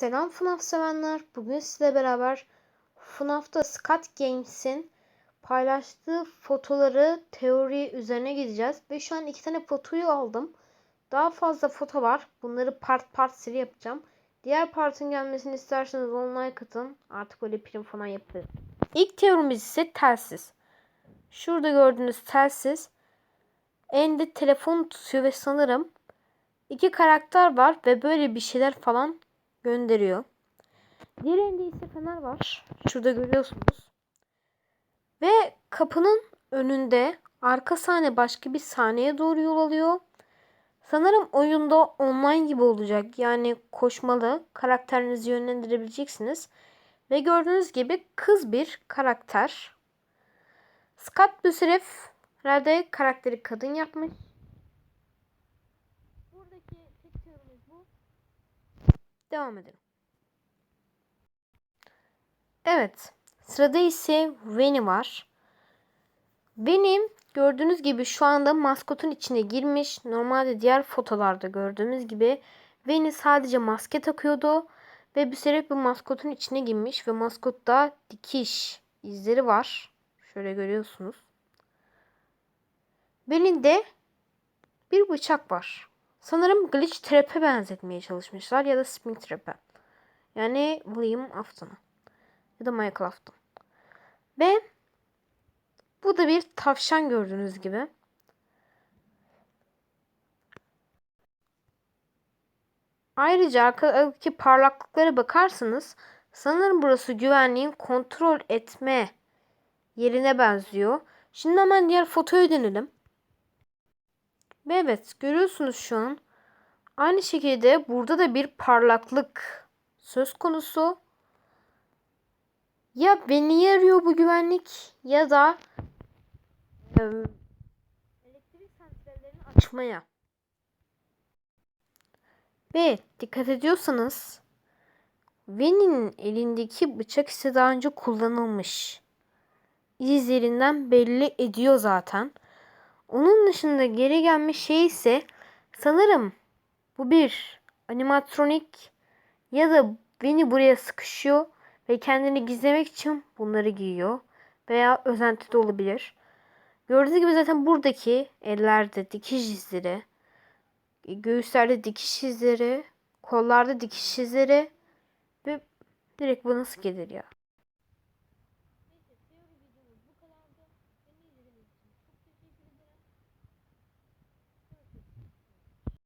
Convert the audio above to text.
Selam FNAF sevenler. Bugün sizle beraber FNAF'ta Scott Games'in paylaştığı fotoları teori üzerine gideceğiz. Ve şu an iki tane fotoyu aldım. Daha fazla foto var. Bunları part part seri yapacağım. Diğer partın gelmesini isterseniz online katın. Artık öyle prim falan yaparız. İlk teorimiz ise telsiz. Şurada gördüğünüz telsiz. Elinde telefon tutuyor ve sanırım iki karakter var ve böyle bir şeyler falan gönderiyor. Diğer elinde ise fener var. Şurada görüyorsunuz. Ve kapının önünde arka sahne başka bir sahneye doğru yol alıyor. Sanırım oyunda online gibi olacak. Yani koşmalı karakterinizi yönlendirebileceksiniz. Ve gördüğünüz gibi kız bir karakter. Scott Büsref herhalde karakteri kadın yapmış. Buradaki tek teorimiz bu. Devam edelim. Evet. Sırada ise Veni var. Benim gördüğünüz gibi şu anda maskotun içine girmiş. Normalde diğer fotolarda gördüğümüz gibi Veni sadece maske takıyordu. Ve bir sebep bu maskotun içine girmiş. Ve maskotta dikiş izleri var. Şöyle görüyorsunuz. Veni'de bir bıçak var. Sanırım Glitch Trap'e benzetmeye çalışmışlar ya da Spring Trap'e. Yani William Afton'a ya da Michael Afton. Ve bu da bir tavşan gördüğünüz gibi. Ayrıca arkadaki parlaklıklara bakarsanız sanırım burası güvenliğin kontrol etme yerine benziyor. Şimdi hemen diğer fotoya dönelim. Ve evet görüyorsunuz şu an. Aynı şekilde burada da bir parlaklık söz konusu. Ya beni arıyor bu güvenlik ya da elektrik santrallerini açmaya. Ve dikkat ediyorsanız Veni'nin elindeki bıçak ise daha önce kullanılmış. İzlerinden belli ediyor zaten. Onun dışında geri gelmiş şey ise sanırım bu bir animatronik ya da Veni buraya sıkışıyor ve kendini gizlemek için bunları giyiyor. Veya özenti de olabilir. Gördüğünüz gibi zaten buradaki ellerde dikiş izleri, göğüslerde dikiş izleri, kollarda dikiş izleri ve direkt bu nasıl gelir ya?